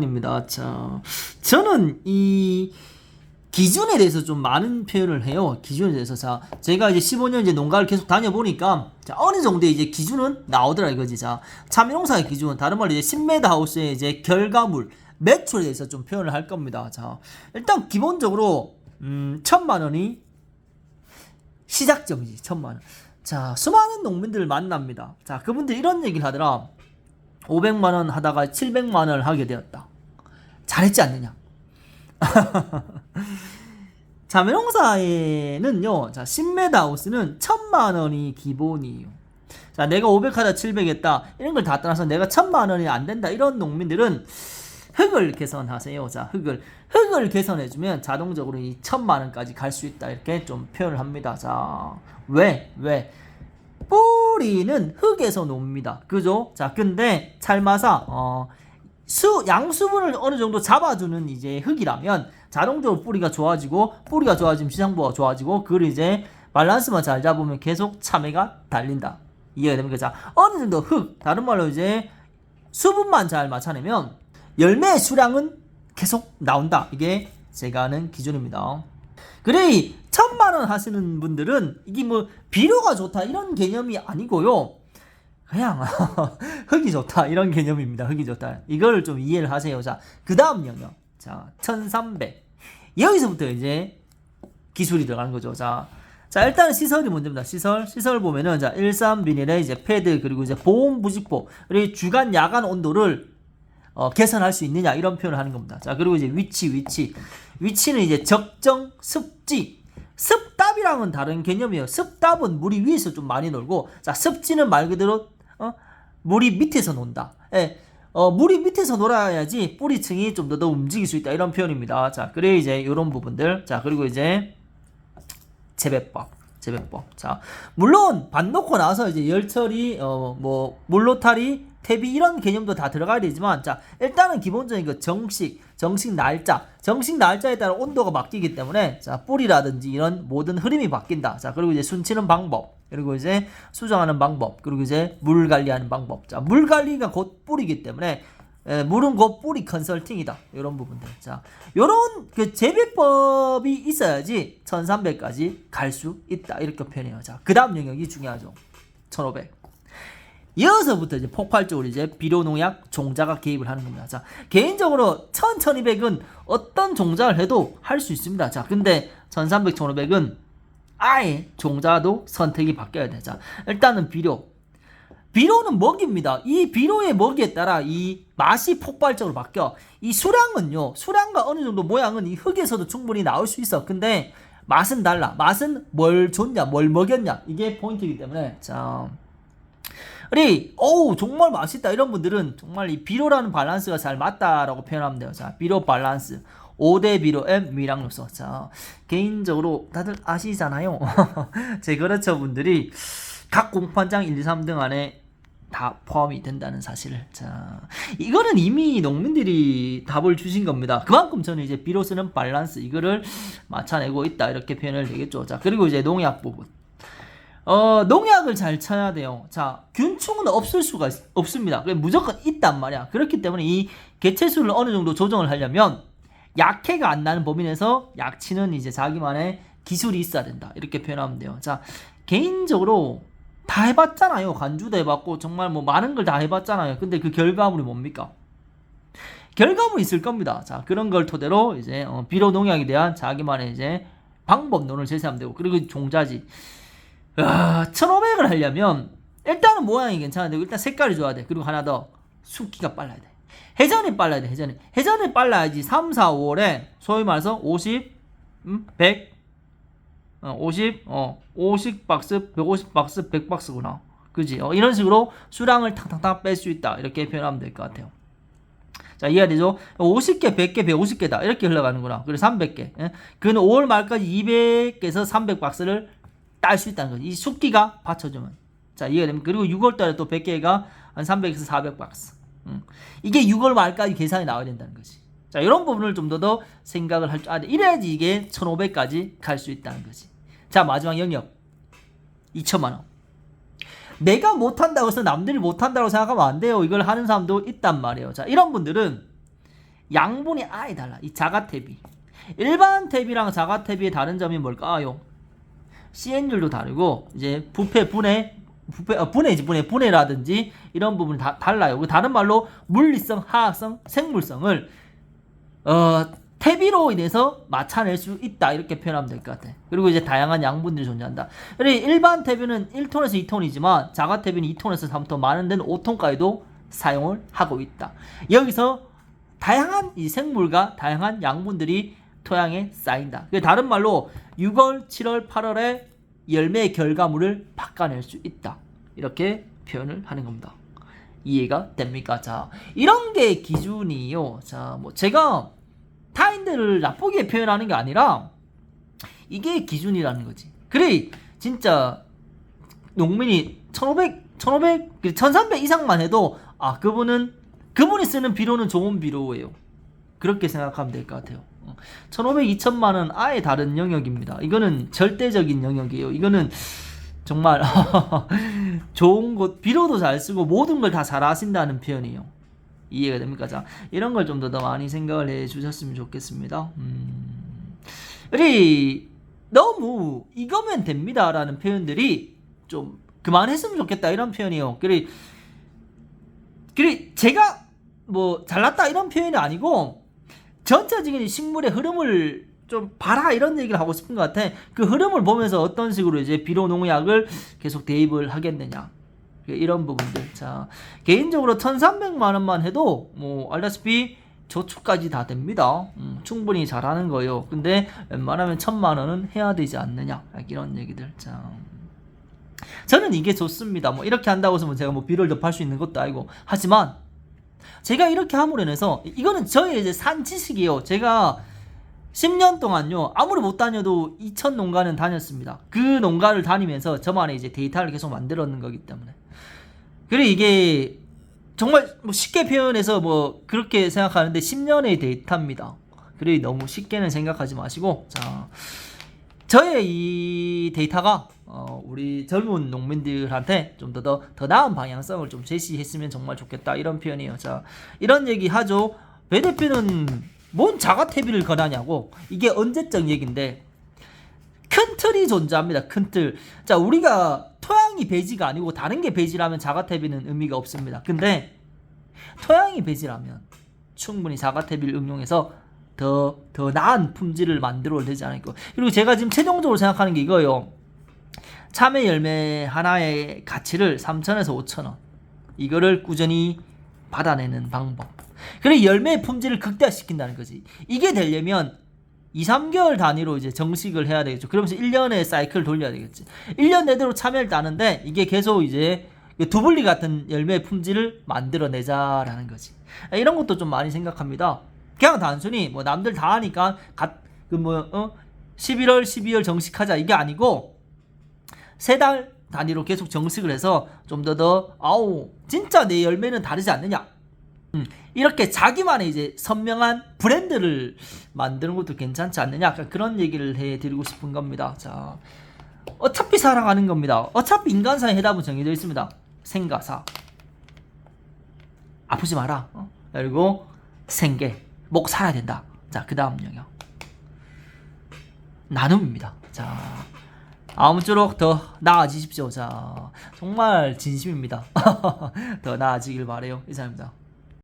입니다. 자, 저는 이 기준에 대해서 좀 많은 표현을 해요. 기준에 대해서. 자, 제가 이제 15년 이제 농가를 계속 다녀보니까, 자, 어느 정도의 이제 기준은 나오더라 이거지. 자, 참여농사의 기준, 다른 말로 이제 10m 하우스의 이제 결과물, 매출에 대해서 좀 표현을 할 겁니다. 자, 일단 기본적으로, 음, 천만 원이 시작점이지, 천만 원. 자, 수많은 농민들을 만납니다. 자, 그분들 이런 얘기를 하더라. 500만 원 하다가 700만 원을 하게 되었다. 잘했지 않느냐? 자매농사에는요, 자, 10m 하우스는 1000만 원이 기본이에요. 자, 내가 500 하다 700 했다. 이런 걸 다 떠나서 내가 1000만 원이 안 된다. 이런 농민들은 흙을 개선하세요. 자, 흙을. 흙을 개선해주면 자동적으로 이 1000만 원까지 갈 수 있다. 이렇게 좀 표현을 합니다. 자, 왜? 왜? 뿌 리는 흙에서 놉니다. 그죠? 자, 근데 찰마사, 어, 수, 양수분을 어느 정도 잡아주는 이제 흙이라면 자동적으로 뿌리가 좋아지고 뿌리가 좋아지면 시장부가 좋아지고 그걸 이제 밸런스만 잘 잡으면 계속 참외가 달린다. 이해가 됩니까? 자, 어느 정도 흙, 다른 말로 이제 수분만 잘 맞춰내면 열매의 수량은 계속 나온다. 이게 제가 아는 기준입니다. 그래, 이 천만 원 하시는 분들은 이게 뭐 비료가 좋다 이런 개념이 아니고요. 그냥 흙이 좋다 이런 개념입니다. 흙이 좋다. 이걸 좀 이해를 하세요. 자, 그 다음 영역. 자, 1300. 여기서부터 이제 기술이 들어가는 거죠. 자, 자 일단은 시설이 먼저입니다. 시설, 시설 보면은 자, 13 비닐에 이제 패드 그리고 이제 보온 부직포 그리고 주간 야간 온도를 어, 개선할 수 있느냐 이런 표현을 하는 겁니다. 자 그리고 이제 위치 위치 위치는 이제 적정 습지 습답이랑은 다른 개념이에요. 습답은 물이 위에서 좀 많이 놀고 자 습지는 말 그대로 어? 물이 밑에서 논다. 예. 어, 물이 밑에서 놀아야지 뿌리층이 좀 더 더 움직일 수 있다 이런 표현입니다. 자 그래 이제 이런 부분들 자 그리고 이제 재배법 재배법 자 물론 반 놓고 나서 이제 열처리 어 뭐 물로타리 퇴비 이런 개념도 다 들어가야 되지만 자 일단은 기본적인 그 정식 정식 날짜. 정식 날짜에 따라 온도가 바뀌기 때문에 자 뿌리라든지 이런 모든 흐름이 바뀐다. 자 그리고 이제 순치는 방법. 그리고 이제 수정하는 방법. 그리고 이제 물 관리하는 방법. 자 물 관리가 곧 뿌리기 때문에 에, 물은 곧 뿌리 컨설팅이다. 이런 부분들. 자 요런 그 재배법이 있어야지 1300까지 갈 수 있다. 이렇게 표현해요. 자 그 다음 영역이 중요하죠. 1500 이어서부터 이제 폭발적으로 이제 비료 농약 종자가 개입을 하는 겁니다. 자, 개인적으로 1000, 1200은 어떤 종자를 해도 할 수 있습니다. 자, 근데 1300, 1500은 아예 종자도 선택이 바뀌어야 돼. 자, 일단은 비료. 비료는 먹입니다. 이 비료의 먹이에 따라 이 맛이 폭발적으로 바뀌어. 이 수량은요, 수량과 어느 정도 모양은 이 흙에서도 충분히 나올 수 있어. 근데 맛은 달라. 맛은 뭘 줬냐, 뭘 먹였냐. 이게 포인트이기 때문에. 자. 우리 어우 정말 맛있다 이런 분들은 정말 이 비료라는 밸런스가 잘 맞다라고 표현하면 돼요. 자 비료 밸런스 5대 비료 M 미랑 요소. 자 개인적으로 다들 아시잖아요. 제 거래처 분들이 각 공판장 1, 2, 3등 안에 다 포함이 된다는 사실을. 자, 이거는 이미 농민들이 답을 주신 겁니다. 그만큼 저는 이제 비료 쓰는 밸런스 이거를 맞춰내고 있다 이렇게 표현을 되겠죠. 자, 그리고 이제 농약 부분. 어, 농약을 잘 쳐야 돼요. 자, 균충은 없을 수가 있, 없습니다. 무조건 있단 말이야. 그렇기 때문에 이 개체수를 어느 정도 조정을 하려면 약해가 안 나는 범위 내에서 약치는 이제 자기만의 기술이 있어야 된다. 이렇게 표현하면 돼요. 자, 개인적으로 다 해봤잖아요. 간주도 해봤고 정말 뭐 많은 걸 다 해봤잖아요. 근데 그 결과물이 뭡니까? 결과물이 있을 겁니다. 자, 그런 걸 토대로 이제 어, 비료 농약에 대한 자기만의 이제 방법론을 제시하면 되고 그리고 종자지. 야, 1500을 하려면 일단은 모양이 괜찮은데 일단 색깔이 좋아야 돼. 그리고 하나 더 숫기가 빨라야 돼. 회전이 빨라야 돼. 회전이. 회전이 빨라야지 3, 4, 5월에 소위 말해서 50, 음, 100, 어, 50, 어, 50 박스, 150 박스, 100 박스구나. 그지? 어, 이런 식으로 수량을 탕탕탕 뺄 수 있다. 이렇게 표현하면 될 것 같아요. 자, 이해가 되죠? 50개, 100개, 150개다. 이렇게 흘러가는구나. 그리고 300개. 예? 그는 5월 말까지 200개에서 300 박스를 딸 수 있다는 거지. 이 숙기가 받쳐주면. 자, 이해가 됩니까? 그리고 6월 달에 또 100개가 한 300에서 400박스. 음. 이게 6월 말까지 계산이 나와야 된다는 거지. 자, 이런 부분을 좀 더 더 생각을 할 줄 알아야 돼. 이래야지 이게 1500까지 갈 수 있다는 거지. 자, 마지막 영역. 2천만 원. 내가 못한다고 해서 남들이 못한다고 생각하면 안 돼요. 이걸 하는 사람도 있단 말이에요. 자, 이런 분들은 양분이 아예 달라. 이 자가 탭이. 일반 탭이랑 자가 탭의 다른 점이 뭘까요? CN율도 다르고 이제 부패 분해 부패 어, 분해지 분해 분해라든지 이런 부분이 다 달라요. 그 다른 말로 물리성, 화학성, 생물성을 어 태비로 인해서 맞춰낼 수 있다 이렇게 표현하면 될 것 같아. 그리고 이제 다양한 양분들이 존재한다. 그리고 일반 태비는 1톤에서 2톤이지만 자가 태비는 2톤에서 3톤 많은 데는 5톤까지도 사용을 하고 있다. 여기서 다양한 이 생물과 다양한 양분들이 토양에 쌓인다. 그 다른 말로 6월, 7월, 8월에 열매의 결과물을 바꿔낼 수 있다. 이렇게 표현을 하는 겁니다. 이해가 됩니까? 자, 이런 게 기준이요. 자, 뭐 제가 타인들을 나쁘게 표현하는 게 아니라 이게 기준이라는 거지. 그래, 진짜 농민이 1500, 1500, 1300 이상만 해도 아, 그분은 그분이 쓰는 비료는 좋은 비료예요. 그렇게 생각하면 될 것 같아요. 1500, 2000만 원 아예 다른 영역입니다. 이거는 절대적인 영역이에요. 이거는 정말 좋은 곳 비료도 잘 쓰고 모든 걸 다 잘 하신다는 표현이에요. 이해가 됩니까? 자, 이런 걸 좀 더 많이 생각을 해 주셨으면 좋겠습니다. 음. 우리 너무 이거면 됩니다라는 표현들이 좀 그만했으면 좋겠다 이런 표현이에요. 그래 그래 제가 뭐 잘났다 이런 표현이 아니고 전체적인 식물의 흐름을 좀 봐라 이런 얘기를 하고 싶은 것 같아. 그 흐름을 보면서 어떤 식으로 이제 비료 농약을 계속 대입을 하겠느냐. 이런 부분들. 자, 개인적으로 1,300만 원만 해도 뭐 알다시피 저축까지 다 됩니다. 음, 충분히 잘하는 거예요. 근데 웬만하면 1,000만 원은 해야 되지 않느냐. 이런 얘기들. 자. 저는 이게 좋습니다. 뭐 이렇게 한다고 해서 뭐 제가 뭐 비료를 더팔수 있는 것도 아니고. 하지만 제가 이렇게 함으로 인해서 이거는 저의 이제 산 지식이에요. 제가 10년 동안요 아무리 못 다녀도 2천 농가는 다녔습니다. 그 농가를 다니면서 저만의 이제 데이터를 계속 만들었는 거기 때문에 그리고 이게 정말 뭐 쉽게 표현해서 뭐 그렇게 생각하는데 10년의 데이터입니다. 그리고 너무 쉽게는 생각하지 마시고 자 저의 이 데이터가 어, 우리 젊은 농민들한테 좀 더 더 더 나은 방향성을 좀 제시했으면 정말 좋겠다 이런 표현이에요. 자 이런 얘기 하죠. 배 대표는 뭔 자가 태비를 권하냐고 이게 언제적 얘기인데 큰 틀이 존재합니다. 큰 틀. 자 우리가 토양이 배지가 아니고 다른 게 배지라면 자가 태비는 의미가 없습니다. 근데 토양이 배지라면 충분히 자가 태비를 응용해서 더, 더 나은 품질을 만들어야 되지 않을까. 그리고 제가 지금 최종적으로 생각하는 게 이거예요. 참외 열매 하나의 가치를 3천에서 5천 원. 이거를 꾸준히 받아내는 방법. 그래 열매의 품질을 극대화시킨다는 거지. 이게 되려면 2, 3개월 단위로 이제 정식을 해야 되겠죠. 그러면서 1년의 사이클 돌려야 되겠지. 1년 내도록 참여를 따는데 이게 계속 이제 두블리 같은 열매의 품질을 만들어내자라는 거지. 이런 것도 좀 많이 생각합니다. 그냥 단순히 뭐 남들 다 하니까 그뭐 어? 11월, 12월 정식하자. 이게 아니고 세 달 단위로 계속 정식을 해서 좀 더 더 아우 진짜 내 열매는 다르지 않느냐. 음, 이렇게 자기만의 이제 선명한 브랜드를 만드는 것도 괜찮지 않느냐. 약간 그런 얘기를 해드리고 싶은 겁니다. 자 어차피 살아가는 겁니다. 어차피 인간사의 해답은 정해져 있습니다. 생가사. 아프지 마라. 어? 그리고 생계 목 살아야 된다. 자 그 다음 영역. 나눔입니다. 자 아무쪼록 더 나아지십시오. 자 정말 진심입니다. 더 나아지길 바래요. 이상입니다